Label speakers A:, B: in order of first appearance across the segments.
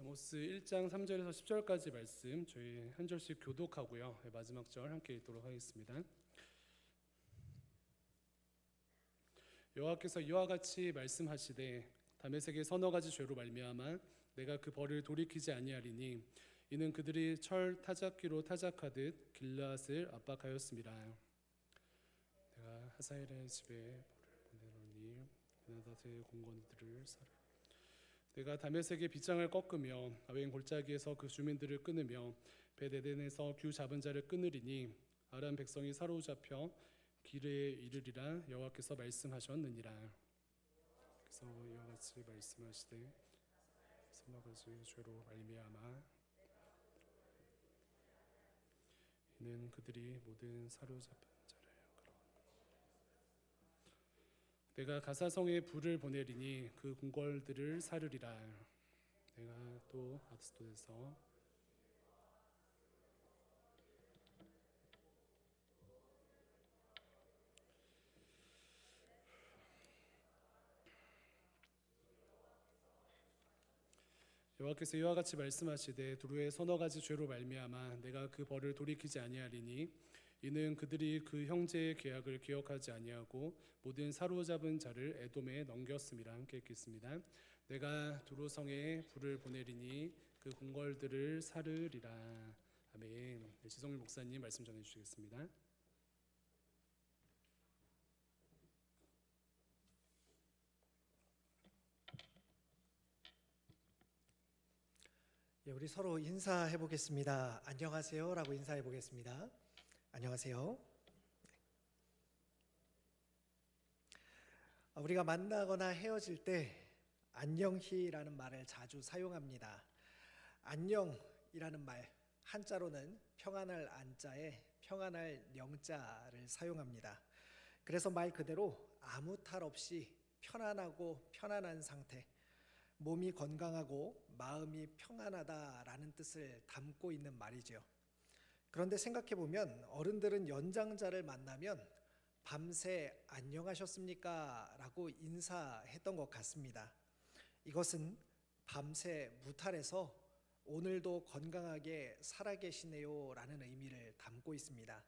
A: 아모스 1장 3절에서 10절까지 말씀 저희 한 절씩 교독하고요. 네, 마지막 절 함께 읽도록 하겠습니다. 여호와께서 이와 같이 말씀하시되 다메섹의 서너 가지 죄로 말미암아 내가 그 벌을 돌이키지 아니하리니 이는 그들이 철 타작기로 타작하듯 길라앗을 압박하였습니다. 내가 하사엘의 집에 벌을 보내노니 베나다의 공건들을 사르 내가 다메섹의 빗장을 꺾으며 아웬 골짜기에서 그 주민들을 끊으며 베데덴에서 규 잡은 자를 끊으리니 아람 백성이 사로잡혀 길에 이르리라 여호와께서 말씀하셨느니라. 그래서 이와 같이 말씀하시되 서너 가지 죄로 말미암아 이는 그들이 모든 사로잡은 자를 끌어 내가 가사성에 불을 보내리니 그 궁궐들을 사르리라. 내가 또 아스돗에서 여호와께서 이와 같이 말씀하시되 두루의 서너 가지 죄로 말미암아 내가 그 벌을 돌이키지 아니하리니 이는 그들이 그 형제의 계약을 기억하지 아니하고 모든 사로잡은 자를 에돔에 넘겼음이라 함께 읽겠습니다. 내가 두루 성에 불을 보내리니 그 궁궐들을 사르리라. 아멘. 네, 지성일 목사님 말씀 전해 주시겠습니다.
B: 예, 우리 서로 인사해 보겠습니다. 안녕하세요라고 인사해 보겠습니다. 안녕하세요. 아, 우리가 만나거나 헤어질 때 안녕히라는 말을 자주 사용합니다. 안녕이라는 말 한자로는 평안할 안자에 평안할 영자를 사용합니다. 그래서 말 그대로 아무 탈 없이 편안하고 편안한 상태 몸이 건강하고 마음이 평안하다라는 뜻을 담고 있는 말이죠. 그런데 생각해 보면 어른들은 연장자를 만나면 밤새 안녕하셨습니까? 라고 인사했던 것 같습니다. 이것은 밤새 무탈해서 오늘도 건강하게 살아계시네요 라는 의미를 담고 있습니다.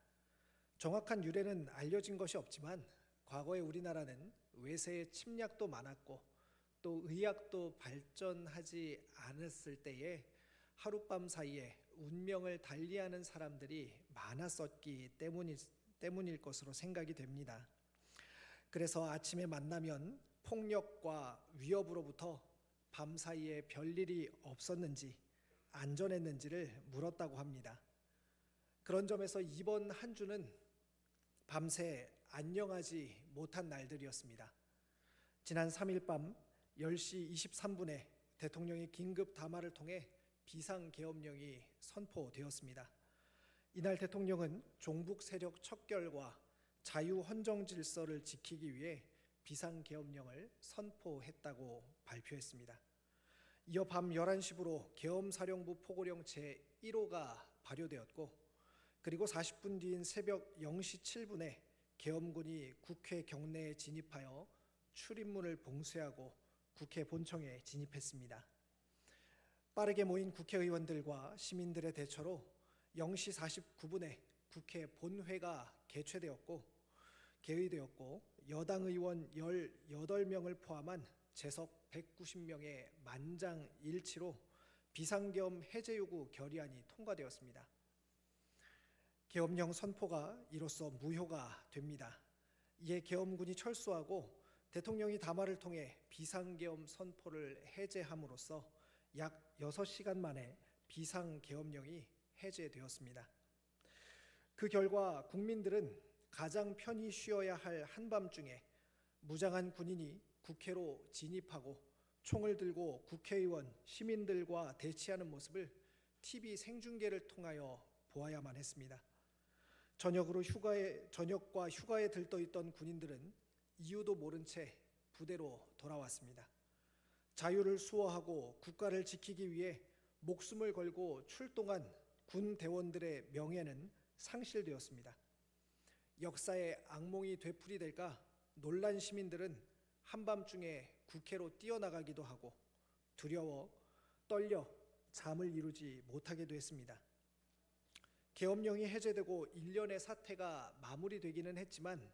B: 정확한 유래는 알려진 것이 없지만 과거에 우리나라는 외세의 침략도 많았고 또 의학도 발전하지 않았을 때에 하룻밤 사이에 운명을 달리하는 사람들이 많았었기 때문일, 때문일 것으로 생각이 됩니다. 그래서 아침에 만나면 폭력과 위협으로부터 밤 사이에 별일이 없었는지 안전했는지를 물었다고 합니다. 그런 점에서 이번 한 주는 밤새 안녕하지 못한 날들이었습니다. 지난 3일 밤 10시 23분에 대통령이 긴급 담화를 통해 비상계엄령이 선포되었습니다. 이날 대통령은 종북 세력 척결과 자유 헌정 질서를 지키기 위해 비상계엄령을 선포했다고 발표했습니다. 이어 밤 11시부로 계엄사령부 포고령 제1호가 발효되었고 그리고 40분 뒤인 새벽 0시 7분에 계엄군이 국회 경내에 진입하여 출입문을 봉쇄하고 국회 본청에 진입했습니다. 빠르게 모인 국회의원들과 시민들의 대처로 0시 49분에 국회 본회가 개최되었고 개의되었고 여당 의원 18명을 포함한 재석 190명의 만장일치로 비상계엄 해제 요구 결의안이 통과되었습니다. 계엄령 선포가 이로써 무효가 됩니다. 이에 계엄군이 철수하고 대통령이 담화를 통해 비상계엄 선포를 해제함으로써 약 6시간 만에 비상계엄령이 해제되었습니다. 그 결과 국민들은 가장 편히 쉬어야 할 한밤중에 무장한 군인이 국회로 진입하고 총을 들고 국회의원, 시민들과 대치하는 모습을 TV 생중계를 통하여 보아야만 했습니다. 저녁으로 휴가에 저녁과 휴가에 들떠 있던 군인들은 이유도 모른 채 부대로 돌아왔습니다. 자유를 수호하고 국가를 지키기 위해 목숨을 걸고 출동한 군 대원들의 명예는 상실되었습니다. 역사의 악몽이 되풀이될까 놀란 시민들은 한밤중에 국회로 뛰어나가기도 하고 두려워 떨려 잠을 이루지 못하게도 했습니다. 계엄령이 해제되고 1년의 사태가 마무리되기는 했지만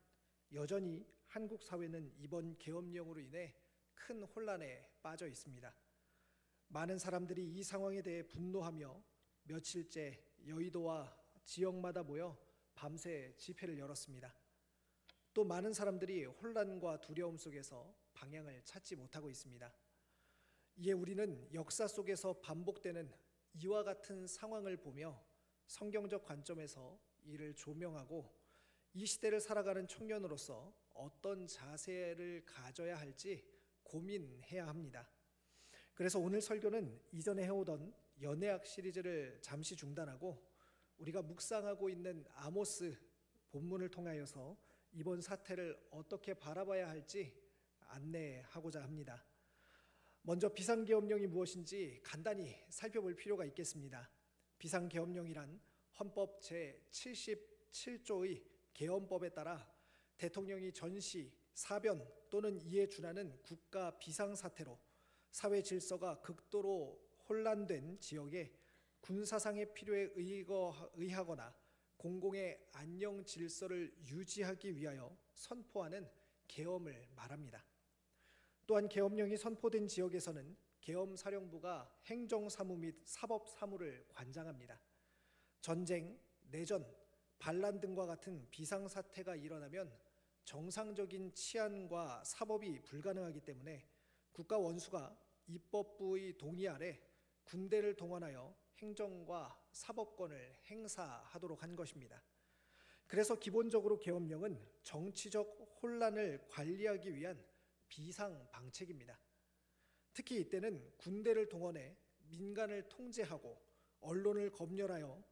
B: 여전히 한국 사회는 이번 계엄령으로 인해 큰 혼란에 빠져 있습니다. 많은 사람들이 이 상황에 대해 분노하며 며칠째 여의도와 지역마다 모여 밤새 집회를 열었습니다. 또 많은 사람들이 혼란과 두려움 속에서 방향을 찾지 못하고 있습니다. 이에 우리는 역사 속에서 반복되는 이와 같은 상황을 보며 성경적 관점에서 이를 조명하고 이 시대를 살아가는 청년으로서 어떤 자세를 가져야 할지 고민해야 합니다. 그래서 오늘 설교는 이전에 해오던 연애학 시리즈를 잠시 중단하고 우리가 묵상하고 있는 아모스 본문을 통하여서 이번 사태를 어떻게 바라봐야 할지 안내하고자 합니다. 먼저 비상계엄령이 무엇인지 간단히 살펴볼 필요가 있겠습니다. 비상계엄령이란 헌법 제77조의 계엄법에 따라 대통령이 전시, 사변 또는 이에 준하는 국가 비상사태로 사회 질서가 극도로 혼란된 지역에 군사상의 필요에 의하거나 공공의 안녕 질서를 유지하기 위하여 선포하는 계엄을 말합니다. 또한 계엄령이 선포된 지역에서는 계엄사령부가 행정사무 및 사법사무를 관장합니다. 전쟁, 내전, 반란 등과 같은 비상사태가 일어나면 정상적인 치안과 사법이 불가능하기 때문에 국가 원수가 입법부의 동의 아래 군대를 동원하여 행정과 사법권을 행사하도록 한 것입니다. 그래서 기본적으로 계엄령은 정치적 혼란을 관리하기 위한 비상 방책입니다. 특히 이때는 군대를 동원해 민간을 통제하고 언론을 검열하여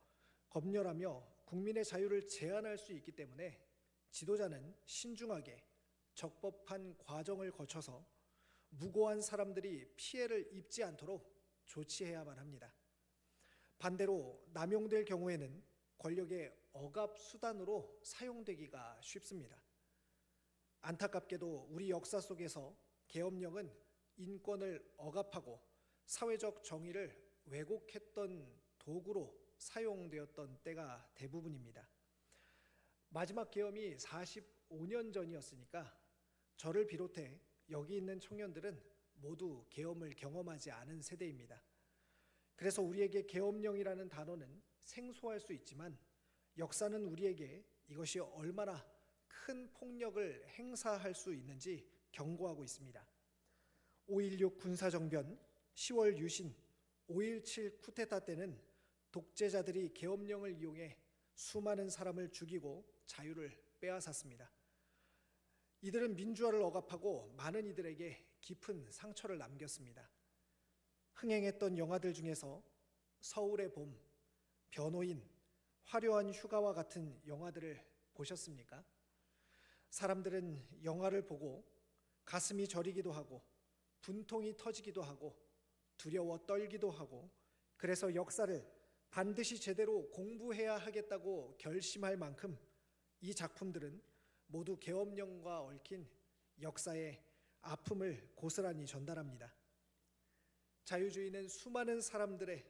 B: 검열하며 국민의 자유를 제한할 수 있기 때문에 지도자는 신중하게 적법한 과정을 거쳐서 무고한 사람들이 피해를 입지 않도록 조치해야만 합니다. 반대로 남용될 경우에는 권력의 억압 수단으로 사용되기가 쉽습니다. 안타깝게도 우리 역사 속에서 계엄령은 인권을 억압하고 사회적 정의를 왜곡했던 도구로 사용되었던 때가 대부분입니다. 마지막 계엄이 45년 전이었으니까 저를 비롯해 여기 있는 청년들은 모두 계엄을 경험하지 않은 세대입니다. 그래서 우리에게 계엄령이라는 단어는 생소할 수 있지만 역사는 우리에게 이것이 얼마나 큰 폭력을 행사할 수 있는지 경고하고 있습니다. 5.16 군사정변, 10월 유신, 5.17 쿠데타 때는 독재자들이 계엄령을 이용해 수많은 사람을 죽이고 자유를 빼앗았습니다. 이들은 민주화를 억압하고 많은 이들에게 깊은 상처를 남겼습니다. 흥행했던 영화들 중에서 서울의 봄, 변호인, 화려한 휴가와 같은 영화들을 보셨습니까? 사람들은 영화를 보고 가슴이 저리기도 하고 분통이 터지기도 하고 두려워 떨기도 하고 그래서 역사를 반드시 제대로 공부해야 하겠다고 결심할 만큼 이 작품들은 모두 계엄령과 얽힌 역사의 아픔을 고스란히 전달합니다. 자유주의는 수많은 사람들의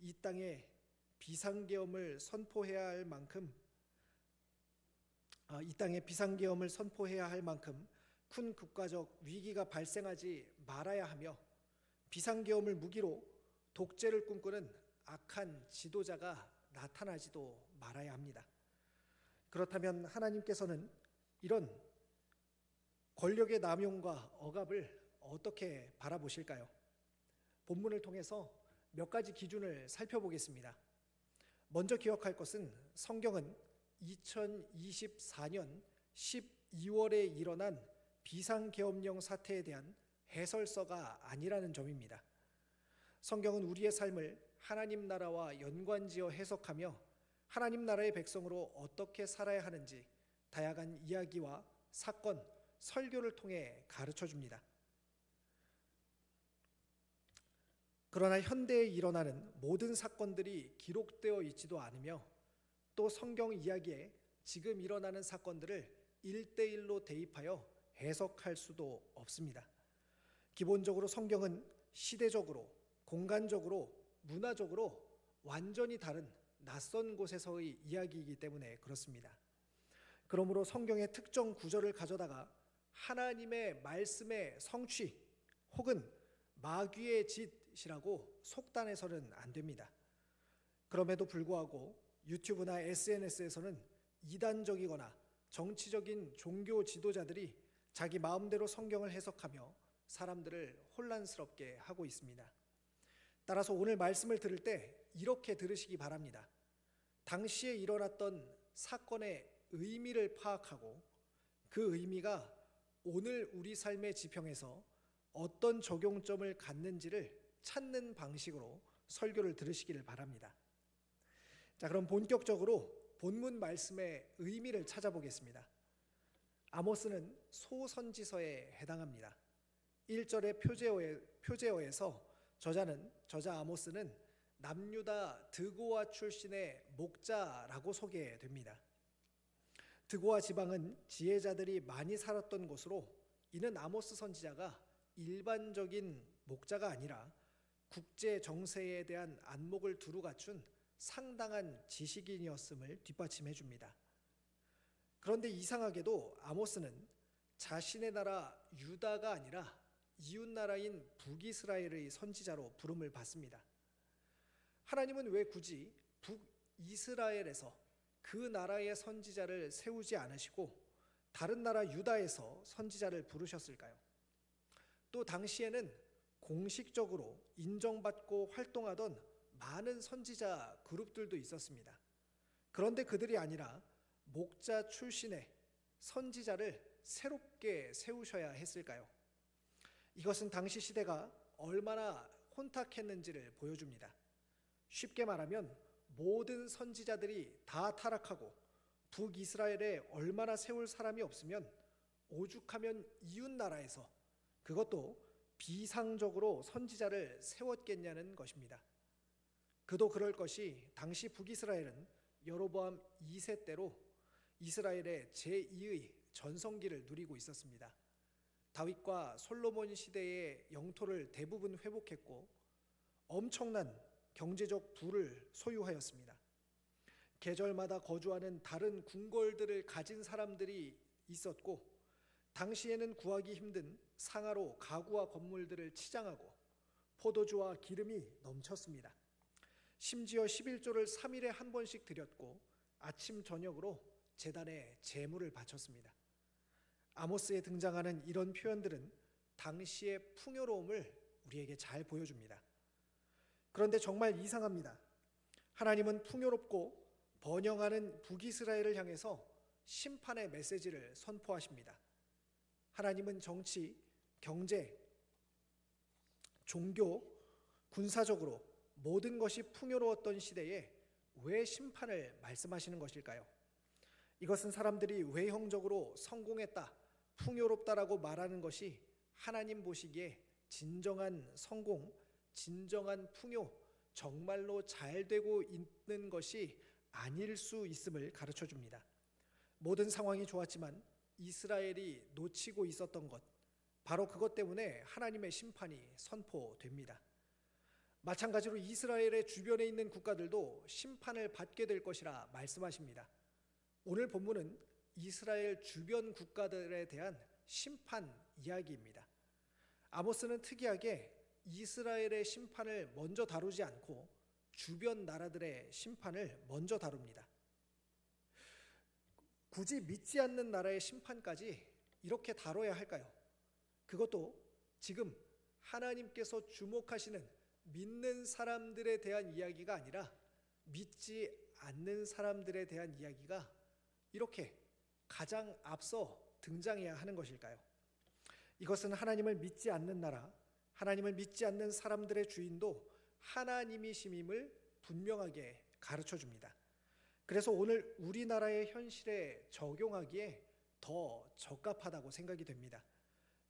B: 이 땅에 비상계엄을 선포해야 할 만큼 아, 이 땅에 비상계엄을 선포해야 할 만큼 큰 국가적 위기가 발생하지 말아야 하며 비상계엄을 무기로 독재를 꿈꾸는 악한 지도자가 나타나지도 말아야 합니다. 그렇다면 하나님께서는 이런 권력의 남용과 억압을 어떻게 바라보실까요? 본문을 통해서 몇 가지 기준을 살펴보겠습니다. 먼저 기억할 것은 성경은 2024년 12월에 일어난 비상계엄령 사태에 대한 해설서가 아니라는 점입니다. 성경은 우리의 삶을 하나님 나라와 연관지어 해석하며 하나님 나라의 백성으로 어떻게 살아야 하는지 다양한 이야기와 사건, 설교를 통해 가르쳐 줍니다. 그러나 현대에 일어나는 모든 사건들이 기록되어 있지도 않으며 또 성경 이야기에 지금 일어나는 사건들을 일대일로 대입하여 해석할 수도 없습니다. 기본적으로 성경은 시대적으로, 공간적으로 문화적으로 완전히 다른 낯선 곳에서의 이야기이기 때문에 그렇습니다. 그러므로 성경의 특정 구절을 가져다가 하나님의 말씀의 성취 혹은 마귀의 짓이라고 속단해서는 안 됩니다. 그럼에도 불구하고 유튜브나 SNS에서는 이단적이거나 정치적인 종교 지도자들이 자기 마음대로 성경을 해석하며 사람들을 혼란스럽게 하고 있습니다. 따라서 오늘 말씀을 들을 때 이렇게 들으시기 바랍니다. 당시에 일어났던 사건의 의미를 파악하고 그 의미가 오늘 우리 삶의 지평에서 어떤 적용점을 갖는지를 찾는 방식으로 설교를 들으시기를 바랍니다. 자, 그럼 본격적으로 본문 말씀의 의미를 찾아보겠습니다. 아모스는 소선지서에 해당합니다. 1절의 표제어에, 표제어에서 저자는 저자 아모스는 남유다 드고아 출신의 목자라고 소개됩니다. 드고아 지방은 지혜자들이 많이 살았던 곳으로 이는 아모스 선지자가 일반적인 목자가 아니라 국제 정세에 대한 안목을 두루 갖춘 상당한 지식인이었음을 뒷받침해 줍니다. 그런데 이상하게도 아모스는 자신의 나라 유다가 아니라 이웃 나라인 북이스라엘의 선지자로 부름을 받습니다. 하나님은 왜 굳이 북이스라엘에서 그 나라의 선지자를 세우지 않으시고 다른 나라 유다에서 선지자를 부르셨을까요? 또 당시에는 공식적으로 인정받고 활동하던 많은 선지자 그룹들도 있었습니다. 그런데 그들이 아니라 목자 출신의 선지자를 새롭게 세우셔야 했을까요? 이것은 당시 시대가 얼마나 혼탁했는지를 보여줍니다. 쉽게 말하면 모든 선지자들이 다 타락하고 북이스라엘에 얼마나 세울 사람이 없으면 오죽하면 이웃 나라에서 그것도 비상적으로 선지자를 세웠겠냐는 것입니다. 그도 그럴 것이 당시 북이스라엘은 여로보암 2세 때로 이스라엘의 제2의 전성기를 누리고 있었습니다. 다윗과 솔로몬 시대의 영토를 대부분 회복했고 엄청난 경제적 부를 소유하였습니다. 계절마다 거주하는 다른 궁궐들을 가진 사람들이 있었고 당시에는 구하기 힘든 상하로 가구와 건물들을 치장하고 포도주와 기름이 넘쳤습니다. 심지어 11조를 3일에 한 번씩 드렸고 아침 저녁으로 제단에 제물을 바쳤습니다. 아모스에 등장하는 이런 표현들은 당시의 풍요로움을 우리에게 잘 보여줍니다. 그런데 정말 이상합니다. 하나님은 풍요롭고 번영하는 북이스라엘을 향해서 심판의 메시지를 선포하십니다. 하나님은 정치, 경제, 종교, 군사적으로 모든 것이 풍요로웠던 시대에 왜 심판을 말씀하시는 것일까요? 이것은 사람들이 외형적으로 성공했다, 풍요롭다라고 말하는 것이 하나님 보시기에 진정한 성공, 진정한 풍요, 정말로 잘 되고 있는 것이 아닐 수 있음을 가르쳐 줍니다. 모든 상황이 좋았지만 이스라엘이 놓치고 있었던 것, 바로 그것 때문에 하나님의 심판이 선포됩니다. 마찬가지로 이스라엘의 주변에 있는 국가들도 심판을 받게 될 것이라 말씀하십니다. 오늘 본문은 이스라엘 주변 국가들에 대한 심판 이야기입니다. 아모스는 특이하게 이스라엘의 심판을 먼저 다루지 않고 주변 나라들의 심판을 먼저 다룹니다. 굳이 믿지 않는 나라의 심판까지 이렇게 다뤄야 할까요? 그것도 지금 하나님께서 주목하시는 믿는 사람들에 대한 이야기가 아니라 믿지 않는 사람들에 대한 이야기가 이렇게 가장 앞서 등장해야 하는 것일까요? 이것은 하나님을 믿지 않는 나라, 하나님을 믿지 않는 사람들의 주인도 하나님이심임을 분명하게 가르쳐 줍니다. 그래서 오늘 우리나라의 현실에 적용하기에 더 적합하다고 생각이 됩니다.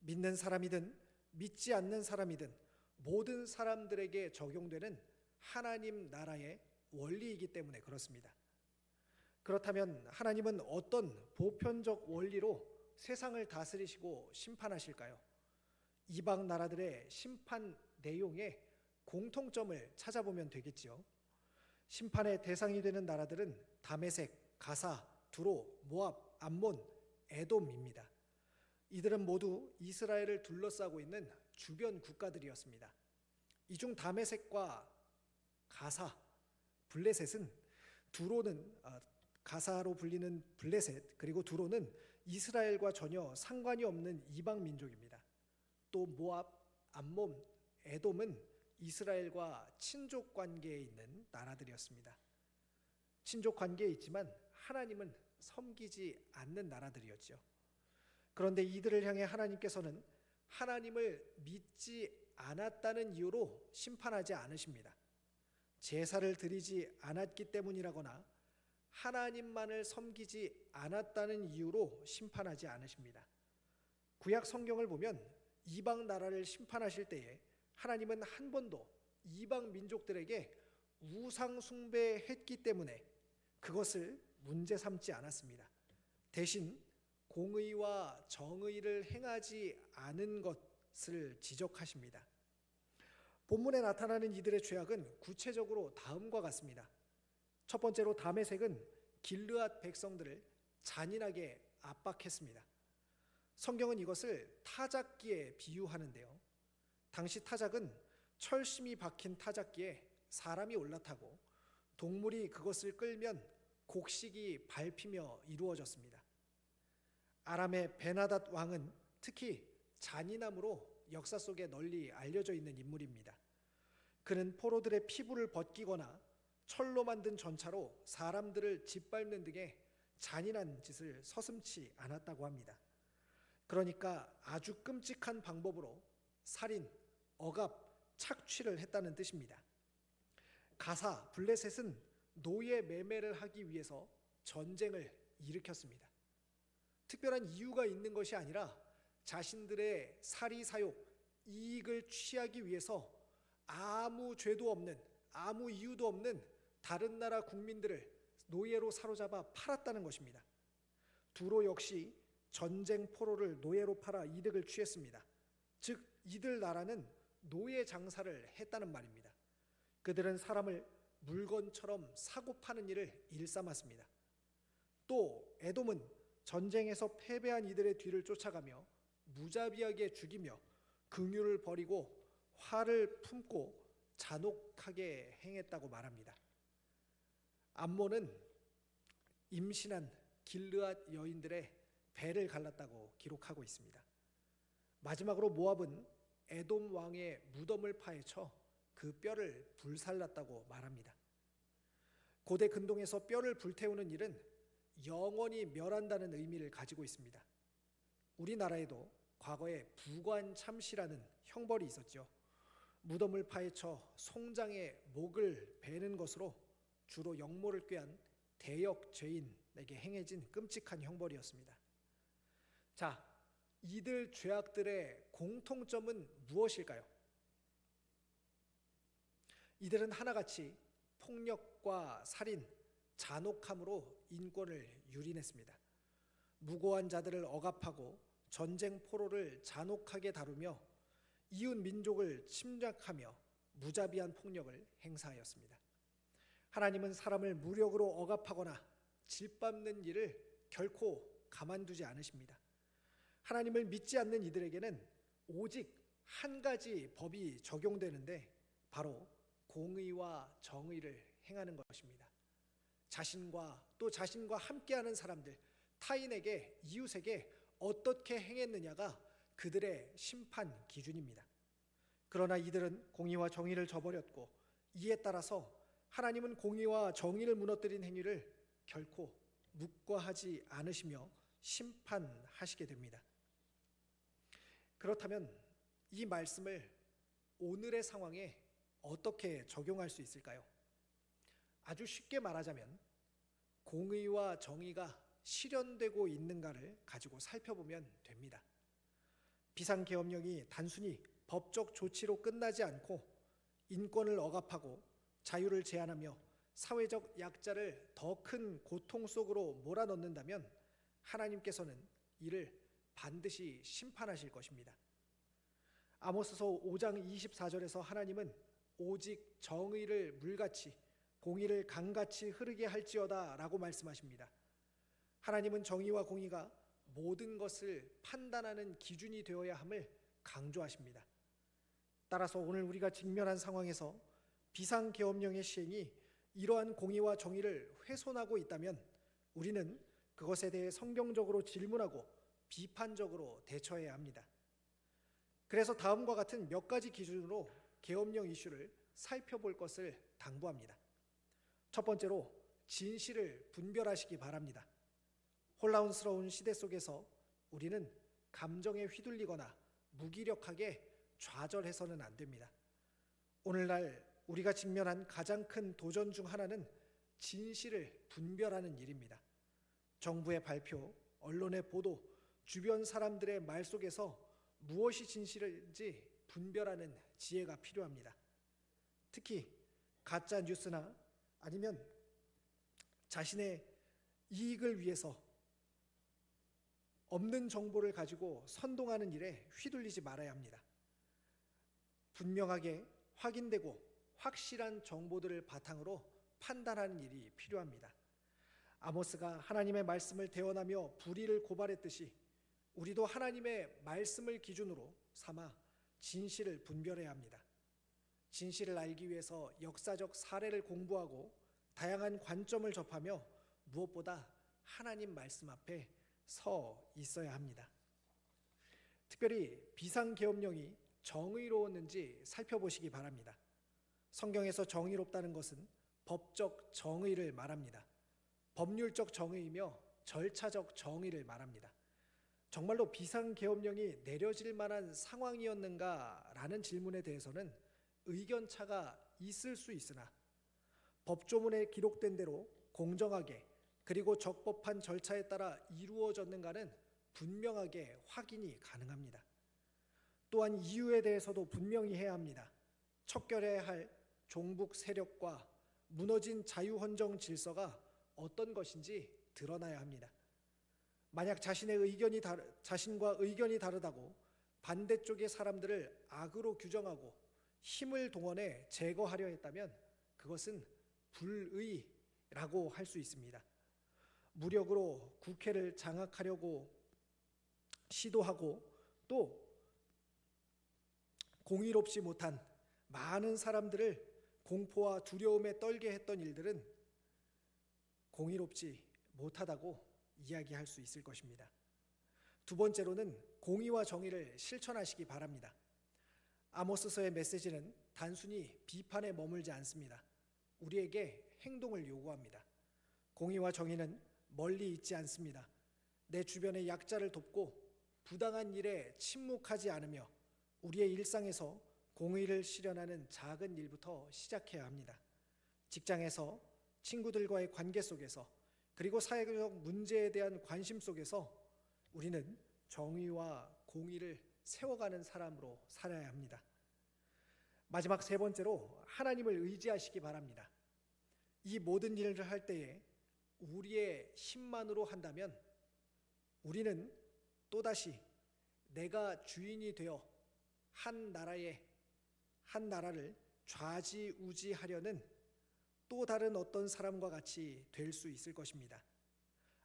B: 믿는 사람이든 믿지 않는 사람이든 모든 사람들에게 적용되는 하나님 나라의 원리이기 때문에 그렇습니다. 그렇다면 하나님은 어떤 보편적 원리로 세상을 다스리시고 심판하실까요? 이방 나라들의 심판 내용에 공통점을 찾아보면 되겠지요. 심판의 대상이 되는 나라들은 다메섹, 가사, 두로, 모압, 암몬, 에돔입니다. 이들은 모두 이스라엘을 둘러싸고 있는 주변 국가들이었습니다. 이 중 다메섹과 가사, 블레셋은 두로는 아, 가사로 불리는 블레셋 그리고 두로는 이스라엘과 전혀 상관이 없는 이방 민족입니다. 또 모압, 암몬, 에돔은 이스라엘과 친족 관계에 있는 나라들이었습니다. 친족 관계에 있지만 하나님은 섬기지 않는 나라들이었죠. 그런데 이들을 향해 하나님께서는 하나님을 믿지 않았다는 이유로 심판하지 않으십니다. 제사를 드리지 않았기 때문이라거나 하나님만을 섬기지 않았다는 이유로 심판하지 않으십니다. 구약 성경을 보면 이방 나라를 심판하실 때에 하나님은 한 번도 이방 민족들에게 우상 숭배했기 때문에 그것을 문제 삼지 않았습니다. 대신 공의와 정의를 행하지 않은 것을 지적하십니다. 본문에 나타나는 이들의 죄악은 구체적으로 다음과 같습니다. 첫 번째로 다메섹은 길르앗 백성들을 잔인하게 압박했습니다. 성경은 이것을 타작기에 비유하는데요. 당시 타작은 철심이 박힌 타작기에 사람이 올라타고 동물이 그것을 끌면 곡식이 밟히며 이루어졌습니다. 아람의 베나닷 왕은 특히 잔인함으로 역사 속에 널리 알려져 있는 인물입니다. 그는 포로들의 피부를 벗기거나 철로 만든 전차로 사람들을 짓밟는 등의 잔인한 짓을 서슴치 않았다고 합니다. 그러니까 아주 끔찍한 방법으로 살인, 억압, 착취를 했다는 뜻입니다. 가사 블레셋은 노예 매매를 하기 위해서 전쟁을 일으켰습니다. 특별한 이유가 있는 것이 아니라 자신들의 사리 사욕, 이익을 취하기 위해서 아무 죄도 없는 아무 이유도 없는 다른 나라 국민들을 노예로 사로잡아 팔았다는 것입니다. 두로 역시 전쟁 포로를 노예로 팔아 이득을 취했습니다. 즉 이들 나라는 노예 장사를 했다는 말입니다. 그들은 사람을 물건처럼 사고 파는 일을 일삼았습니다. 또 에돔은 전쟁에서 패배한 이들의 뒤를 쫓아가며 무자비하게 죽이며 긍휼을 버리고 화를 품고 잔혹하게 행했다고 말합니다. 암몬은 임신한 길르앗 여인들의 배를 갈랐다고 기록하고 있습니다. 마지막으로 모압은 에돔 왕의 무덤을 파헤쳐 그 뼈를 불살랐다고 말합니다. 고대 근동에서 뼈를 불태우는 일은 영원히 멸한다는 의미를 가지고 있습니다. 우리나라에도 과거에 부관 참시라는 형벌이 있었죠. 무덤을 파헤쳐 송장의 목을 베는 것으로 주로 영모를 꾀한 대역 죄인에게 행해진 끔찍한 형벌이었습니다. 자, 이들 죄악들의 공통점은 무엇일까요? 이들은 하나같이 폭력과 살인, 잔혹함으로 인권을 유린했습니다. 무고한 자들을 억압하고 전쟁 포로를 잔혹하게 다루며 이웃 민족을 침략하며 무자비한 폭력을 행사하였습니다. 하나님은 사람을 무력으로 억압하거나 짓밟는 일을 결코 가만두지 않으십니다. 하나님을 믿지 않는 이들에게는 오직 한 가지 법이 적용되는데 바로 공의와 정의를 행하는 것입니다. 자신과 또 자신과 함께하는 사람들, 타인에게 이웃에게 어떻게 행했느냐가 그들의 심판 기준입니다. 그러나 이들은 공의와 정의를 저버렸고 이에 따라서 하나님은 공의와 정의를 무너뜨린 행위를 결코 묵과하지 않으시며 심판하시게 됩니다. 그렇다면 이 말씀을 오늘의 상황에 어떻게 적용할 수 있을까요? 아주 쉽게 말하자면 공의와 정의가 실현되고 있는가를 가지고 살펴보면 됩니다. 비상계엄령이 단순히 법적 조치로 끝나지 않고 인권을 억압하고 자유를 제한하며 사회적 약자를 더 큰 고통 속으로 몰아넣는다면 하나님께서는 이를 반드시 심판하실 것입니다. 아모스서 5장 24절에서 하나님은 오직 정의를 물같이 공의를 강같이 흐르게 할지어다라고 말씀하십니다. 하나님은 정의와 공의가 모든 것을 판단하는 기준이 되어야 함을 강조하십니다. 따라서 오늘 우리가 직면한 상황에서 비상계엄령의 시행이 이러한 공의와 정의를 훼손하고 있다면 우리는 그것에 대해 성경적으로 질문하고 비판적으로 대처해야 합니다. 그래서 다음과 같은 몇 가지 기준으로 계엄령 이슈를 살펴볼 것을 당부합니다. 첫 번째로 진실을 분별하시기 바랍니다. 혼란스러운 시대 속에서 우리는 감정에 휘둘리거나 무기력하게 좌절해서는 안 됩니다. 오늘날 우리가 직면한 가장 큰 도전 중 하나는 진실을 분별하는 일입니다. 정부의 발표, 언론의 보도, 주변 사람들의 말 속에서 무엇이 진실인지 분별하는 지혜가 필요합니다. 특히 가짜 뉴스나 아니면 자신의 이익을 위해서 없는 정보를 가지고 선동하는 일에 휘둘리지 말아야 합니다. 분명하게 확인되고 확실한 정보들을 바탕으로 판단하는 일이 필요합니다. 아모스가 하나님의 말씀을 대언하며 불의를 고발했듯이 우리도 하나님의 말씀을 기준으로 삼아 진실을 분별해야 합니다. 진실을 알기 위해서 역사적 사례를 공부하고 다양한 관점을 접하며 무엇보다 하나님 말씀 앞에 서 있어야 합니다. 특별히 비상계엄령이 정의로웠는지 살펴보시기 바랍니다. 성경에서 정의롭다는 것은 법적 정의를 말합니다. 법률적 정의이며 절차적 정의를 말합니다. 정말로 비상계엄령이 내려질 만한 상황이었는가라는 질문에 대해서는 의견차가 있을 수 있으나 법조문에 기록된 대로 공정하게 그리고 적법한 절차에 따라 이루어졌는가는 분명하게 확인이 가능합니다. 또한 이유에 대해서도 분명히 해야 합니다. 척결해야 할 종북 세력과 무너진 자유헌정 질서가 어떤 것인지 드러나야 합니다. 만약 자신의 의견이 다르, 자신과 의견이 다르다고 반대쪽의 사람들을 악으로 규정하고 힘을 동원해 제거하려 했다면 그것은 불의라고 할 수 있습니다. 무력으로 국회를 장악하려고 시도하고 또 공의롭지 못한 많은 사람들을 공포와 두려움에 떨게 했던 일들은 공의롭지 못하다고 이야기할 수 있을 것입니다. 두 번째로는 공의와 정의를 실천하시기 바랍니다. 아모스서의 메시지는 단순히 비판에 머물지 않습니다. 우리에게 행동을 요구합니다. 공의와 정의는 멀리 있지 않습니다. 내 주변의 약자를 돕고 부당한 일에 침묵하지 않으며 우리의 일상에서 공의를 실현하는 작은 일부터 시작해야 합니다. 직장에서 친구들과의 관계 속에서 그리고 사회적 문제에 대한 관심 속에서 우리는 정의와 공의를 세워가는 사람으로 살아야 합니다. 마지막 세 번째로 하나님을 의지하시기 바랍니다. 이 모든 일을 할 때에 우리의 힘만으로 한다면 우리는 또다시 내가 주인이 되어 한 나라의 한 나라를 좌지우지하려는 또 다른 어떤 사람과 같이 될 수 있을 것입니다.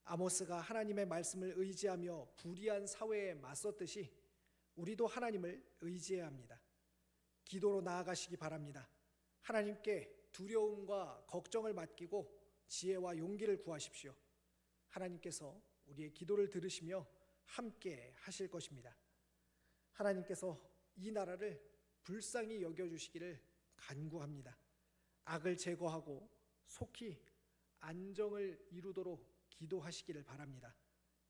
B: 아모스가 하나님의 말씀을 의지하며 불의한 사회에 맞섰듯이 우리도 하나님을 의지해야 합니다. 기도로 나아가시기 바랍니다. 하나님께 두려움과 걱정을 맡기고 지혜와 용기를 구하십시오. 하나님께서 우리의 기도를 들으시며 함께 하실 것입니다. 하나님께서 이 나라를 불쌍히 여겨주시기를 간구합니다. 악을 제거하고 속히 안정을 이루도록 기도하시기를 바랍니다.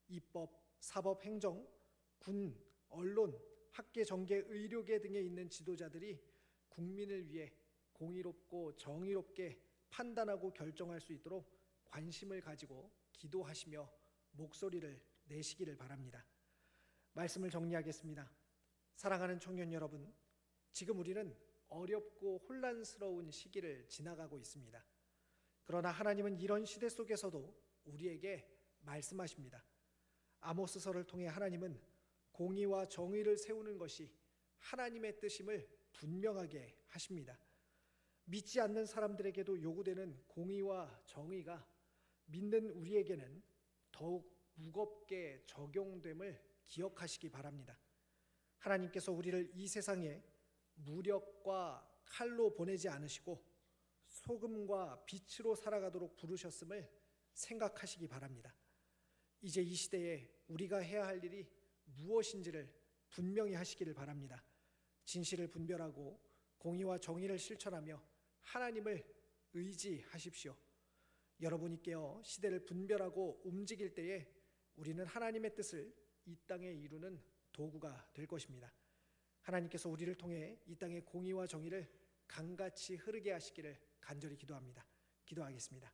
B: 입법, 사법, 행정, 군, 언론, 학계, 정계, 의료계 등에 있는 지도자들이 국민을 위해 공의롭고 정의롭게 판단하고 결정할 수 있도록 관심을 가지고 기도하시며 목소리를 내시기를 바랍니다. 말씀을 정리하겠습니다. 사랑하는 청년 여러분, 지금 우리는 어렵고 혼란스러운 시기를 지나가고 있습니다. 그러나 하나님은 이런 시대 속에서도 우리에게 말씀하십니다. 아모스서를 통해 하나님은 공의와 정의를 세우는 것이 하나님의 뜻임을 분명하게 하십니다. 믿지 않는 사람들에게도 요구되는 공의와 정의가 믿는 우리에게는 더욱 무겁게 적용됨을 기억하시기 바랍니다. 하나님께서 우리를 이 세상에 무력과 칼로 보내지 않으시고 소금과 빛으로 살아가도록 부르셨음을 생각하시기 바랍니다. 이제 이 시대에 우리가 해야 할 일이 무엇인지를 분명히 하시기를 바랍니다. 진실을 분별하고 공의와 정의를 실천하며 하나님을 의지하십시오. 여러분이 깨어 시대를 분별하고 움직일 때에 우리는 하나님의 뜻을 이 땅에 이루는 도구가 될 것입니다. 하나님께서 우리를 통해 이 땅의 공의와 정의를 강같이 흐르게 하시기를 간절히 기도합니다. 기도하겠습니다.